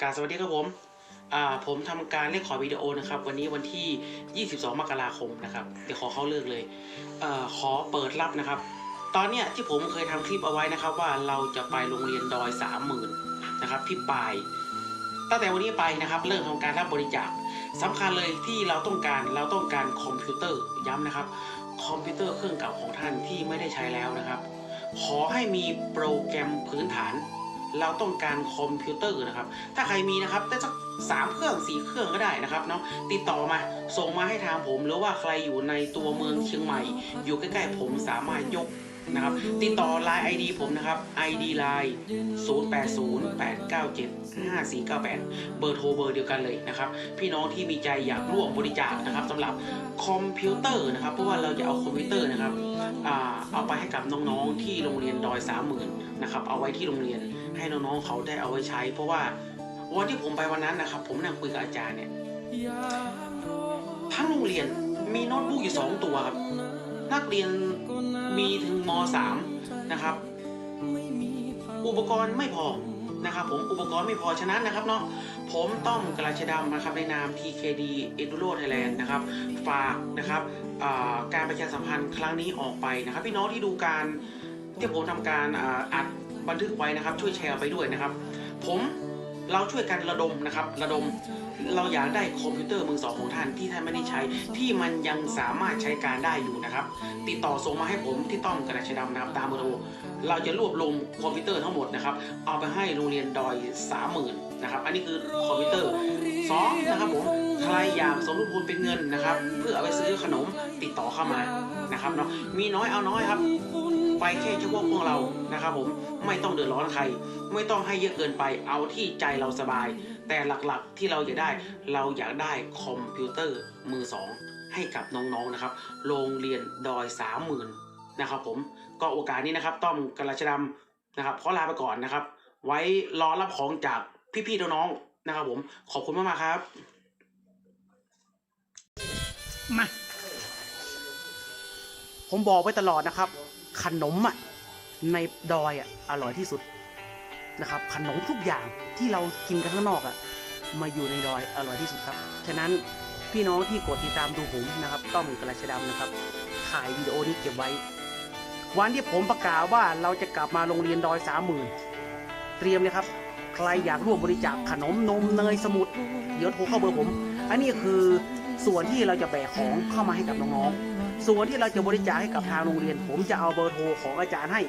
กาบสวัสดีครับผม ผมทำการเล่นขอวิดีโอนะครับ วันนี้วันที่ 22 มกราคมนะครับ เดี๋ยวขอเข้าเรื่องเลยอขอเปิดรับนะครับ ตอนเนี้ยที่ผมเคยทำคลิปเอาไว้นะครับ ว่าเราจะไปโรงเรียนดอยสามหมื่นนะครับที่ปลาย ตั้งแต่วันนี้ไปนะครับ เริ่มทำการรับบริจาคสำคัญเลยที่เราต้องการเราต้องการคอมพิวเตอร์ย้ำนะครับ คอมพิวเตอร์เครื่องเก่าของท่านที่ไม่ได้ใช้แล้วนะครับ ขอให้มีโปรแกรมพื้นฐาน เราต้องการคอมพิวเตอร์นะครับ ถ้าใครมีนะครับได้สักสามเครื่องสี่เครื่องก็ได้นะครับเนาะติดต่อมาส่งมาให้ทางผม หรือว่าใครอยู่ในตัวเมืองเชียงใหม่ อยู่ใกล้ๆผมสามารถยก นะครับ ติดต่อ Line ID ผมนะครับ ID Line 0808975498 เบอร์โทรเบอร์เดียวกันเลยนะครับ พี่น้องที่มีใจอยากร่วมบริจาคนะครับสำหรับคอมพิวเตอร์นะครับ เพราะว่าเราจะเอาคอมพิวเตอร์นะครับอเอาไปให้กับน้องๆที่โรงเรียนดอยสามหมื่นนะครับ เอาไว้ที่โรงเรียนให้น้องๆเขาได้เอาไว้ใช้ เพราะว่าวันที่ผมไปวันนั้นนะครับ ผมนั่งคุยกับอาจารย์เนี่ยทั้งโรงเรียนมีโน้ตบุ๊กอยู่สองตัวครับ นักเรียน มีถึงมสามนะครับ อุปกรณ์ไม่พอนะครับผมอุปกรณ์ไม่พอฉะนั้นนะครับเนาะผมต้อมกระชดำนะครับในนาม TKD Enduro Thailand นะครับฝากนะครับการประชาสัมพันธ์ครั้งนี้ออกไปนะครับ พี่น้องที่ดูการที่ผมทำการอัดบันทึกไว้นะครับ ช่วยแชร์ไปด้วยนะครับ ผม เราช่วยกันระดมนะครับระดม เราอยากได้คอมพิวเตอร์มือสองของท่านที่ท่านไม่ได้ใช้ ที่มันยังสามารถใช้การได้อยู่นะครับ ติดต่อส่งมาให้ผมที่ต้อมกระชดำนะครับตามเบอร์โทรเราจะรวบรวมคอมพิวเตอร์ทั้งหมดนะครับ เอาไปให้โรงเรียนดอยสามหมื่นนะครับ อันนี้คือคอมพิวเตอร์สองนะครับผมใครอยากสมทบทุนเป็นเงินนะครับ เพื่อเอาไปซื้อขนมติดต่อเข้ามานะครับเนาะมีน้อยเอาน้อยครับ ไปแค่เฉพาะพวกเรานะครับผมไม่ต้องเดือดร้อนใคร ไม่ต้องให้เยอะเกินไปเอาที่ใจเราสบาย แต่หลักๆที่เราอยากได้เราอยากได้คอมพิวเตอร์มือสองให้กับน้องๆนะครับ โรงเรียนดอยสามหมื่นนะครับผมก็โอกาสนี้นะครับ ต้อมกระชดำนะครับขอลาไปก่อนนะครับ ไว้รอรับของจากพี่ๆน้องๆนะครับผมขอบคุณมากๆครับ มา ผมบอกไว้ตลอดนะครับ ขนมอะในดอยอะอร่อยที่สุดนะครับ ขนมทุกอย่างที่เรากินกันข้างนอกอะมาอยู่ในดอยอร่อยที่สุดครับฉะนั้นพี่น้องที่กดติดตามดูผมนะครับ ต้อมกระชดำนะครับถ่ายวิดีโอนี้เก็บไว้ วันที่ผมประกาศว่าเราจะกลับมาโรงเรียนดอยสามหมื่นเตรียมเลยครับใครอยากร่วมบริจาคขนมนมเนยสมุดเดี๋ยวโทรเข้าเบอร์ผม อันนี้คือส่วนที่เราจะแบกของเข้ามาให้กับน้องๆ ส่วนที่เราจะบริจาคให้กับทางโรงเรียน ผมจะเอาเบอร์โทรของอาจารย์ให้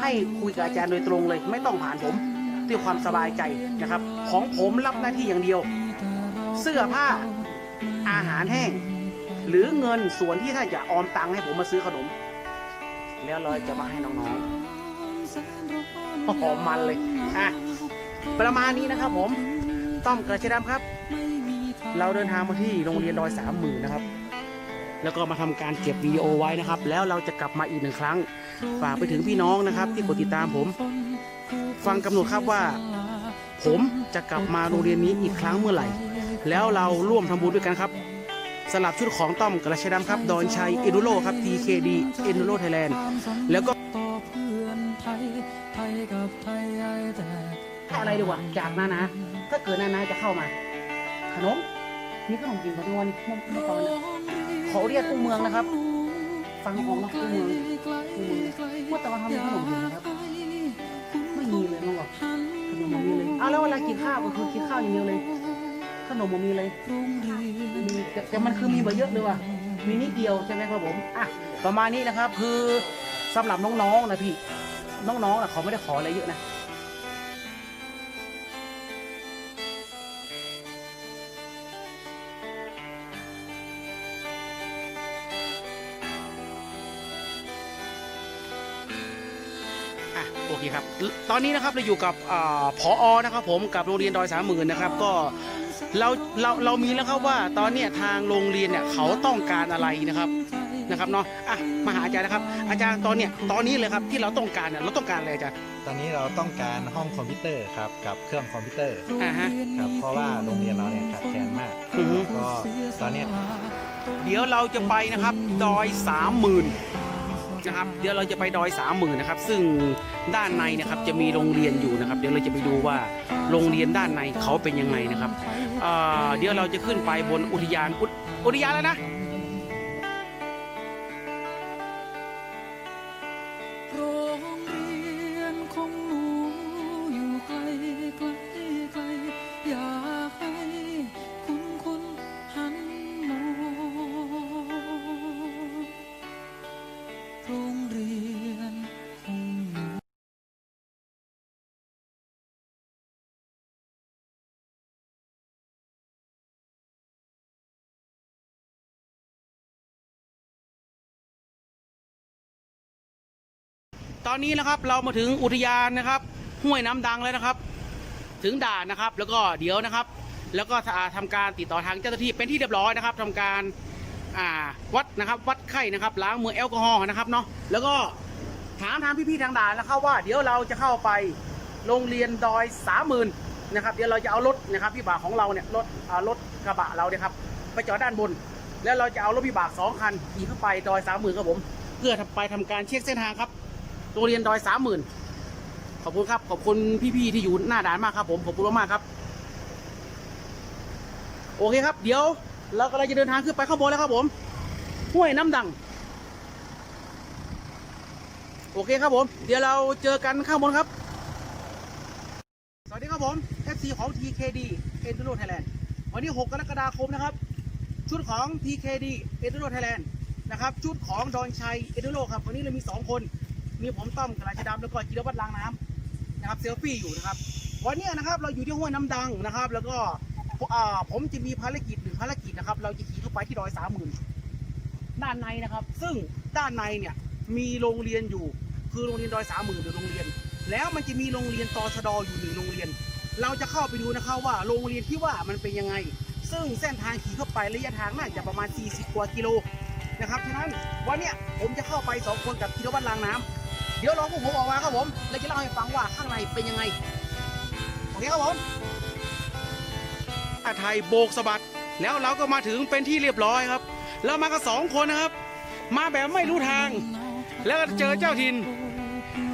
ให้คุยกับอาจารย์โดยตรงเลย ไม่ต้องผ่านผมด้วยความสบายใจนะครับ ของผมรับหน้าที่อย่างเดียว เสื้อผ้าอาหารแห้ง หรือเงินส่วนที่ถ้าจะออมตังค์ให้ผมมาซื้อขนม แล้วเราจะมาให้น้องๆหอมมันเลยอะประมาณนี้นะครับผมต้อมกระเชดำครับ เราเดินทางมาที่โรงเรียนดอยสามหมื่นนะครับ แล้วก็มาทำการเก็บวิดีโอไว้นะครับ แล้วเราจะกลับมาอีกหนึ่งครั้งฝากไปถึงพี่น้องนะครับ ที่กดติดตามผม ฟังกำหนดครับว่า ผมจะกลับมาโรงเรียนนี้อีกครั้งเมื่อไหร่ แล้วเราร่วมทำบุญด้วยกันครับสลับชุดของต้อมกระชัยดำครับ ดอนชัยเอนูโรครับ TKD เอนูโรไทยแลนด์แล้วก็ต่อเพื่อนไทยไทยกับไทยไอแต่อะไรดีกว่าจากนานาถ้าเกิดนานาจะเข้ามา ขนม นี่ขนมกินของทุกวันเมื่อตอนะขอเรียกกู้เมืองนะครับ ฟังของนะกู้เมืองกู้เมืองเมื่อตอนทำขนมกินนะครับไม่มีเลยน้องบอกขนมมันมีเลยอ้าวแล้วเวลากินข้าวก็คือกินข้าวอย่างเดียวเลย ขนมมันมีเลยมีแต่มันคือมีมาเยอะเลยว่ะมีนิดเดียวใช่ไหมครับผมอะประมาณนี้นะครับคือสำหรับน้องๆนะพี่น้องๆนะเขาไม่ได้ขออะไรเยอะนะ โอเคครับ ตอนนี้นะครับเราอยู่กับอาผอนะครับผมกับโรงเรียนดอยสามหมื่นนะครับ ก็เราเราเรามีแล้วครับว่าตอนเนี้ยทางโรงเรียนเนี่ยเขาต้องการอะไรนะครับนะครับเนาะอะมาหาอาจารย์นะครับ อาจารย์ตอนเนี้ยตอนนี้เลยครับที่เราต้องการเนี่ยเราต้องการอะไรอาจารย์ตอนนี้เราต้องการห้องคอมพิวเตอร์ครับกับเครื่องคอมพิวเตอร์อ่าฮะครับเพราะว่าโรงเรียนเราเนี่ยขาดแคลนมากอือฮึก็ตอนเนี้ยเดี๋ยวเราจะไปนะครับดอยสามหมื่นนะครับเดี๋ยวเราจะไปดอยสามหมื่นนะครับ ซึ่ง ด้านในนะครับจะมีโรงเรียนอยู่นะครับ เดี๋ยวเราจะไปดูว่าโรงเรียนด้านในเขาเป็นยังไงนะครับเดี๋ยวเราจะขึ้นไปบนอุทยานอุทอุทยานแล้วนะ ตอนนี้นะครับเรามาถึงอุทยานนะครับ ห้วยน้ำดังแล้วนะครับ ถึงด่านนะครับ แล้วก็เดี๋ยวนะครับ แล้วก็อ่าทำการติดต่อทางเจ้าหน้าที่เป็นที่เรียบร้อยนะครับทำการาวัดนะครับ วัดไข้นะครับล้างมือแอลกอฮอล์นะครับเนาะแล้วก็ถามทางพี่ๆทางด่านนะครับว่าเดี๋ยวเราจะเข้าไปโรงเรียนดอยสามหมื่นนะครับเดี๋ยวเราจะเอารถนะครับพี่บ่าของเราเนี่ยรถรถกระบะเราเนี่ยครับไปจอดด้านบน แล้วเราจะเอารถพี่บ่าสองคันขี่เข้าไปดอยสามหมื่นครับผม เพื่อทำไปทำการเช็คเส้นทางครับ โรงเรียนดอยสามหมื่นขอบคุณครับ ขอบคุณพี่ๆที่อยู่หน้าด่านมากครับ ผมขอบคุณมากๆครับ โอเคครับ เดี๋ยวเรากำลังจะเดินทางขึ้นไปข้างบนแล้วครับผมห้วยน้ำดัง โอเคครับผม เดี๋ยวเราเจอกันข้างบนครับ สวัสดีครับผม FC ของ TKD Enduro Thailand วันนี้ 6 กรกฎาคมนะครับ ชุดของ TKD Enduro Thailand นะครับ ชุดของดอนชัย Enduro ครับ วันนี้เรามี 2 คน มีผมต้อมกระชดำแล้วก็จิรวัตรล้างน้ำนะครับเซลฟี่อยู่นะครับ วันนี้นะครับเราอยู่ที่ห้วยน้ำดังนะครับ แล้วก็อ่าผมจะมีภารกิจหนึ่งภารกิจนะครับ เราจะขี่เข้าไปที่ดอยสามหมื่นด้านในนะครับ ซึ่งด้านในเนี่ยมีโรงเรียนอยู่ คือโรงเรียนดอยสามหมื่นหรือโรงเรียน แล้วมันจะมีโรงเรียนตอชดอยู่หนึ่งโรงเรียน เราจะเข้าไปดูนะครับว่าโรงเรียนที่ว่ามันเป็นยังไง ซึ่งเส้นทางขี่เข้าไประยะทางน่าจะประมาณ 40 กว่ากิโลนะครับฉะนั้นวันนี้ผมจะเข้าไปสองคนกับจิรวัตรลางน้ำ เดี๋ยวรอพวกผมออกมาครับผม แล้วจะเล่าให้ฟังว่าข้างในเป็นยังไง โอเคครับผมอาไทยโบกสะบัด แล้วเราก็มาถึงเป็นที่เรียบร้อยครับ เรามากันสองคนนะครับ มาแบบไม่รู้ทาง แล้วก็เจอเจ้าถิ่น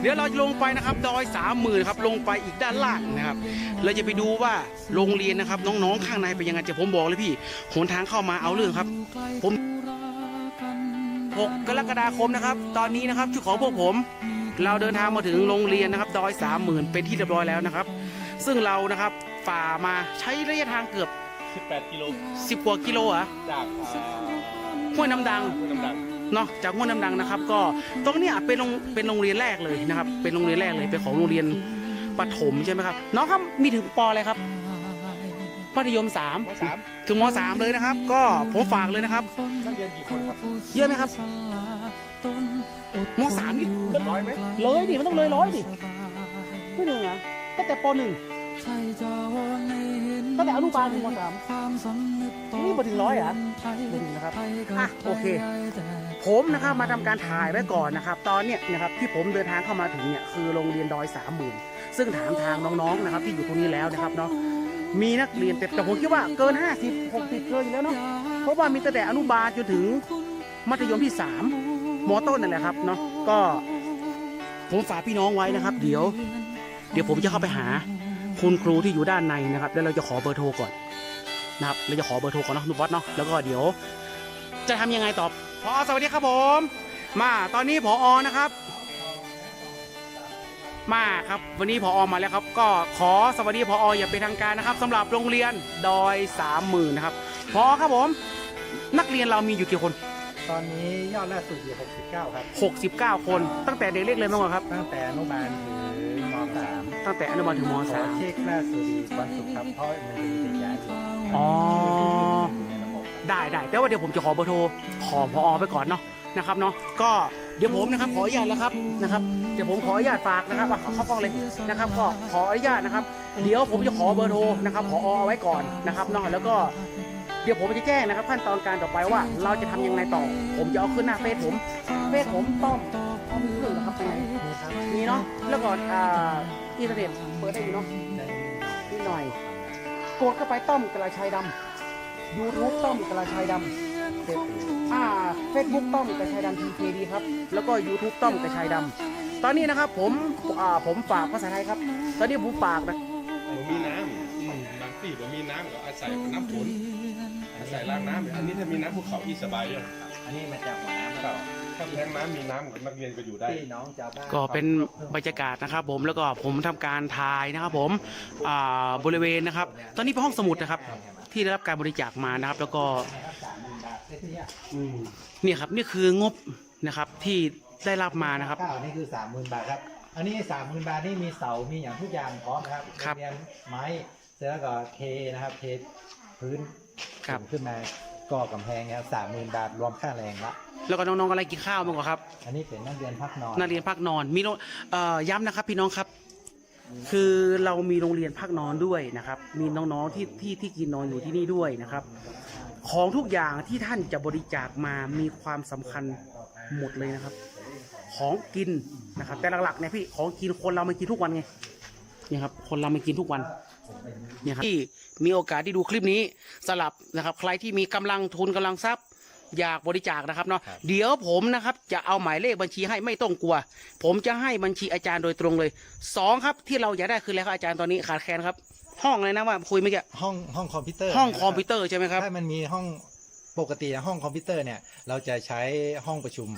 เดี๋ยวเราลงไปนะครับดอยสามหมื่นครับลงไปอีกด้านล่างนะครับ เราจะไปดูว่าโรงเรียนนะครับ น้องๆข้างในเป็นยังไงจะผมบอกเลยพี่หนทางเข้ามาเอาเรื่องครับ ผม 6 กรกฎาคมนะครับ ตอนนี้นะครับชุดของพวกผม เราเดินทางมาถึงโรงเรียนนะครับ ดอยสามหมื่นเป็นที่เรียบร้อยแล้วนะครับ ซึ่งเรานะครับฝ่ามาใช้ระยะทางเกือบ 18 กิโล 10กว่ากิโลอะจากห้วยน้ำดัง ห้วยน้ำดังเนาะจากห้วยน้ำดังนะครับก็ตรงเนี้ยเป็นโรงเป็นโรงเรียนแรกเลยนะครับ เป็นโรงเรียนแรกเลยเป็นของโรงเรียนปฐมใช่ไหมครับน้องครับมีถึงปออะไรครับ มัธยมสามมสามถึงมสามเลยนะครับ ก็ผมฝากเลยนะครับ นักเรียนกี่คนครับเยอะไหมครับมสามนี่ร้อยไหมเลยดิมันต้องเลยร้อยดิไม่หนึ่งอะตั้งแต่ปหนึ่งตั้งแต่อนุบาลถึงมสามนี่มาถึงร้อยเหรอไม่ถึงนะครับอะโอเค ผมนะครับมาทำการถ่ายไว้ก่อนนะครับ ตอนเนี้ยนะครับที่ผมเดินทางเข้ามาถึงเนี่ยคือโรงเรียนดอยสามหมื่นซึ่งถามทางน้องๆนะครับ ที่อยู่ตรงนี้แล้วนะครับเนาะ มีนักเรียนแต่แต่ผมคิดว่าเกิน 50 60 เกินอยู่แล้วเนาะเพราะว่ามีตั้งแต่อนุบาลจนถึงมัธยมที่สามมต้นนั่นแหละครับเนาะก็ผมฝากพี่น้องไว้นะครับ เดี๋ยว เดี๋ยวผมจะเข้าไปหาคุณครูที่อยู่ด้านในนะครับ แล้วเราจะขอเบอร์โทรก่อนนะครับเราจะขอเบอร์โทรก่อนเนาะนุวัฒน์เนาะแล้วก็เดี๋ยว จะทำยังไงต่อพอสวัสดีครับผม มาตอนนี้พออนะครับ มาครับ วันนี้พออมาแล้วครับ ก็ขอสวัสดีพอออย่างเป็นทางการนะครับสำหรับโรงเรียนดอยสามหมื่นนะครับพอครับผมนักเรียนเรามีอยู่กี่คน ตอนนี้ยอดล่าสุดอยู่ 69 ครับ 69 คน ตั้งแต่เด็กเล็กเลยมั้งครับ ตั้งแต่อนุบาลถึงม .3 ตั้งแต่อนุบาลถึงมขอสามเช็คล่าสุดวันศุกร์ครับเพราะมันมีเด็กย้ายอยู่อ๋ออยู่ในระบบได้ได้แต่ว่าเดี๋ยวผมจะขอเบอร์โทรขอพอไปก่อนเนาะนะครับเนาะก็ เดี๋ยวผมนะครับขออนุญาตแล้วครับนะครับเดี๋ยวผมขออนุญาตฝากนะครับอะเข้ากล้องเลยนะครับก็ขออนุญาตนะครับ เดี๋ยวผมจะขอเบอร์โทรนะครับขอเอาไว้ก่อนนะครับนาะแล้วก็เดี๋ยวผมจะแจ้งนะครับขั้นตอนการต่อไปว่า เราจะทำยังไงต่อ ผมจะเอาขึ้นหน้าเฟซผมเฟซผมต้อมต้อมเครื่องนะครับเป็นไงมีเนาะแล้วก็อ่าอินเทอร์เน็ตเปิดได้อยู่เนาะนิดหน่อยกดเข้าไปต้อมกระชายดำยูทูบต้อมกระชายดำเสร็จ อ่าเฟซบุ๊กต้อมกระชายดำทีเคดีครับ แล้วก็ YouTube ต้อมกระชายดำตอนนี้นะครับผมอ่าผมฝากภาษาไทยครับ ตอนนี้ผมฝากนะผมมีน้ำบางที่ผมมีน้ำก็อาศัยน้ำฝนอาศัยล้างน้ำอันนี้ถ้ามีน้ำภูเขาที่สบายเลยอันนี้มาจากหัวน้ำครับถ้าแทงน้ำมีน้ำนักเรียนก็อยู่ได้ที่น้องชาวบ้านก็เป็นบรรยากาศนะครับ ผมแล้วก็ผมทำการถ่ายนะครับ ผมอ่าบริเวณนะครับ ตอนนี้เป็นห้องสมุดนะครับ ที่ได้รับการบริจาคมานะครับ แล้วก็ อืมเนี่ยครับนี่คืองบนะครับที่ได้รับมานะครับ ข้าวนี่คือสามหมื่นบาทครับ อันนี้สามหมื่นบาทนี่มีเสา มีอย่างทุกอย่างพร้อมนะครับครับเรียนไม้เสร็จแล้วก็เทนะครับ เทพื้นครับ ขึ้นมาก่อกำแพงนะครับสามหมื่นบาทรวมค่าแรงละ แล้วก็น้องๆอะไรกินข้าวมั้างครับอันนี้เป็นนักเรียนพักนอนนักเรียนพักนอนมีโรงเอ่อย้ำนะครับ พี่น้องครับ คือเรามีโรงเรียนพักนอนด้วยนะครับ มีน้องๆที่ที่ที่กินนอนอยู่ที่นี่ด้วยนะครับ ของทุกอย่างที่ท่านจะบริจาคมามีความสำคัญหมดเลยนะครับ ของกินนะครับ แต่หลักๆเนี่ยพี่ของกินคนเราไม่กินทุกวันไงเนี่ยครับ คนเราไม่กินทุกวันเนี่ยครับที่มีโอกาสที่ดูคลิปนี้สลับนะครับ ใครที่มีกำลังทุนกำลังทรัพย์อยากบริจาคนะครับเนาะครับเดี๋ยวผมนะครับจะเอาหมายเลขบัญชีให้ไม่ต้องกลัว ผมจะให้บัญชีอาจารย์โดยตรงเลยสองครับที่เราอยากได้คืออะไรครับอาจารย์ตอนนี้ขาดแคลนครับ ห้องเลยนะว่าคุยเมื่อกี้ห้องห้องคอมพิวเตอร์ห้องนะคอมพิวเตอร์ใช่ไหมครับ ถ้ามันมีห้องปกตินะห้องคอมพิวเตอร์เนี่ย เราจะใช้ห้องประชุม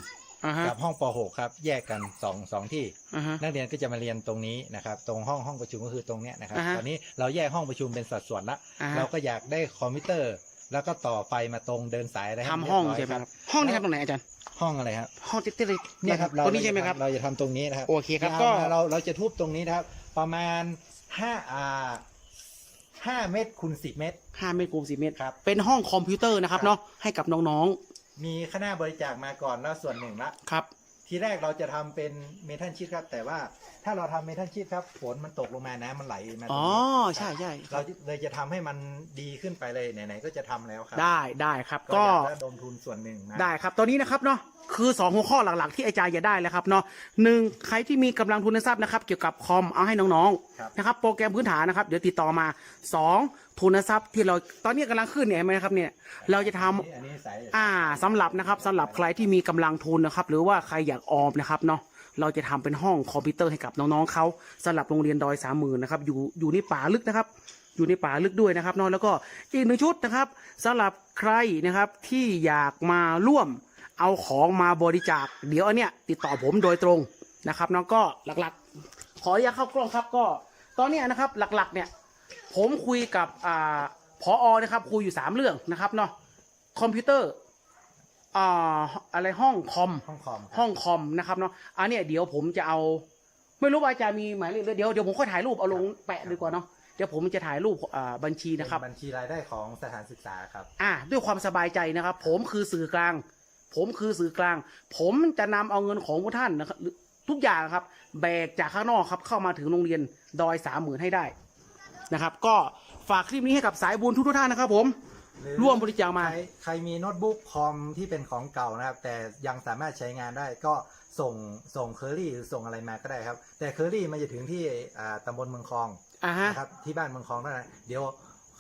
อ่าฮะ กับห้องป .6 ครับ แยกกันสองสองที่ อ่าฮะ นักเรียนก็จะมาเรียนตรงนี้นะครับ ตรงห้องห้องประชุมก็คือตรงเนี้ยนะครับ อ่าฮะตอนนี้เราแยกห้องประชุมเป็นสัดส่วนละ อ่าฮะ เราก็อยากได้คอมพิวเตอร์ แล้วก็ต่อไฟมาตรงเดินสายอะไรทำห้องใช่ไหมครับ ห้องนี้ทำตรงไหนอาจารย์ ห้องอะไรครับ ห้องติ๊กๆเลยเนี่ยครับตรงนี้ใช่ไหมครับ เราจะทำตรงนี้นะครับโอเคครับยาวก็ มาเราเราจะทุบตรงนี้นะครับ ประมาณห้าอ่า ห้าเมตรคูณสิบเมตร ห้าเมตรคูณสิบเมตร ครับ เป็นห้องคอมพิวเตอร์นะครับครับ เนาะให้กับน้องมีคณะบริจาคมาก่อนแล้วส่วนหนึ่งละ ๆ ครับ ทีแรกเราจะทำเป็นเมทัลชีตครับ แต่ว่าถ้าเราทำเมทัลชีตครับฝนมันตกลงมาน้ำมันไหลมาตรงอ๋อนี้ใช่ใช่เราเลยจะทำให้มันดีขึ้นไปเลยไหนๆก็จะทำแล้วครัได้ได้ครับก็ก็ อยากระดมทุนส่วนหนึ่งนะ ได้ครับตัวนี้นะครับเนาะคือ 2 หัวข้อหลักๆ ที่อาจารย์จะได้แล้วครับเนาะหนึ่งใครที่มีกำลังทุนทรัพย์นะครับ เกี่ยวกับคอมเอาให้น้องครับ ๆนะครับโปรแกรมพื้นฐานนะครับ เดี๋ยวติดต่อมา 2 ทุนทรัพย์ที่เราตอนนี้กำลังขึ้นเนี่ยเห็นไหมครับเนี่ยเราจะทำ อันนี้อันนี้สาย อ่าสำหรับนะครับสำหรับใครที่มีกำลังทุนนะครับ หรือว่าใครอยากออมนะครับเนาะ เราจะทำเป็นห้องคอมพิวเตอร์ให้กับน้องๆเขาสำหรับโรงเรียนดอยสามหมื่นนะครับอยู่อยู่ในป่าลึกนะครับ อยู่ในป่าลึกด้วยนะครับเนาะแล้วก็อีกหนึ่งชุดนะครับสำหรับใครนะครับที่อยากมาร่วมเอาของมาบริจาค เดี๋ยวอันเนี้ยติดต่อผมโดยตรงนะครับเนาะก็หลักๆ ขออนุญาตเข้ากล้องครับก็ ตอนนี้นะครับหลักๆเนี่ยผมคุยกับอ่าพออนะครับคุยอยู่สามเรื่องนะครับเนาะคอมพิวเตอร์ อ่าอะไรห้องคอมห้องคอมครับห้องคอมนะครับเนาะอันเนี้ยเดี๋ยวผมจะเอา ไม่รู้ว่าอาจารย์มีหมายเลขหรือเดี๋ยวเดี๋ยวผมค่อยถ่ายรูปเอาลงแปะดีกว่าเนาะเดี๋ยวผมจะถ่ายรูปอ่าบัญชีนะครับ เป็นบัญชีรายได้ของสถานศึกษาครับ อ่าด้วยความสบายใจนะครับ ผมคือสื่อกลาง ผมคือสื่อกลาง ผมจะนำเอาเงินของพวกท่านนะครับหรือทุกอย่างครับ แบกจากข้างนอกครับเข้ามาถึงโรงเรียนดอยสามหมื่นให้ได้นะครับ ก็ฝากคลิปนี้ให้กับสายบุญทุกๆท่านนะครับผม หรือร่วมบริจาคมา ใครใครมีโน้ตบุ๊กคอมที่เป็นของเก่านะครับ แต่ยังสามารถใช้งานได้ก็ส่งส่งเคอรี่หรือส่งอะไรมาก็ได้ครับ แต่เคอรี่มันจะถึงที่อ่าตำบลเมืองคลองอ่าฮะ นะครับที่บ้านเมืองคลองนั่นนะเดี๋ยว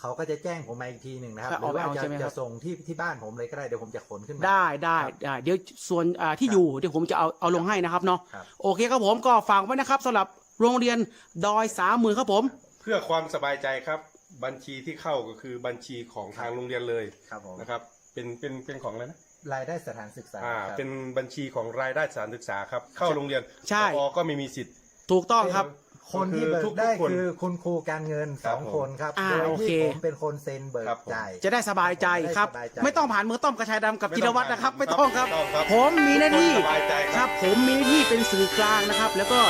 เขาก็จะแจ้งผมมาอีกทีหนึ่งนะครับครับหรือว่าเอาไปจะเอาใช่ไหมครับ จะส่งที่ที่บ้านผมเลยก็ได้เดี๋ยวผมจะขนขึ้นมา ได้ได้ครับได้เดี๋ยวส่วนอ่าที่อยู่เดี๋ยวผมจะเอาเอาลงให้นะครับเนาะครับ โอเคครับผมก็ฝากไว้นะครับสำหรับโรงเรียนดอยสามหมื่นครับผม เพื่อความสบายใจครับ บัญชีที่เข้าก็คือบัญชีของทางโรงเรียนเลยครับผมนะครับ เป็นเป็นเป็นของอะไรนะรายได้สถานศึกษาอ่าครับ เป็นบัญชีของรายได้สถานศึกษาครับ เข้าโรงเรียนใช่พอก็ไม่มีสิทธิ์ ถูกต้องครับ คนที่เบิทุกกได้ทุกคนคือคุณครูการเงินคสรับองผมคนครับอ่าโดยโอเค ที่ผมเป็นคนเซ็นเบิกครับผม จ่าย จะได้สบายใจครับ จะได้สบายใจ ไม่ต้องผ่านมือต้อมกระชายดำกับไม่จิต้รองวัตรนะครับผ่านไม่ต้องครับ ไม่ต้องครับผมมีหน้าที่ทุกคนสบายใจครับครับผมมีหน้าที่เป็นสื่อกลางนะครับ แล้วก็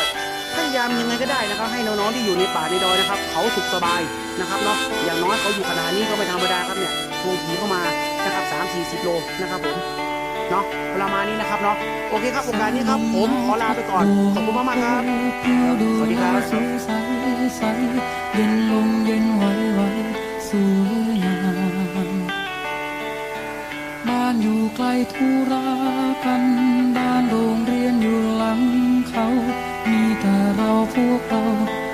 พยายามยังไงก็ได้นะครับ ให้น้องๆที่อยู่ในป่าในดอยนะครับเขาสุขสบายนะครับเนาะอย่างน้อยเขาอยู่ขนาดนี้ก็ไม่ธรรมดาครับเนี่ยทวงผีเข้ามานะครับสามสี่สิบโลนะครับผมเนาะประมาณนี้นะครับเนาะโอเคครับโครงการนี้ครับ ผมขอลาไปก่อนขอบคุณมากๆครับสวัสดีครับเย็นลงเย็นไหวไหวสวยงามบ้านอยู่ไกลธุรากันบ้านโรงเรียนอยู่หลังเขา มีแต่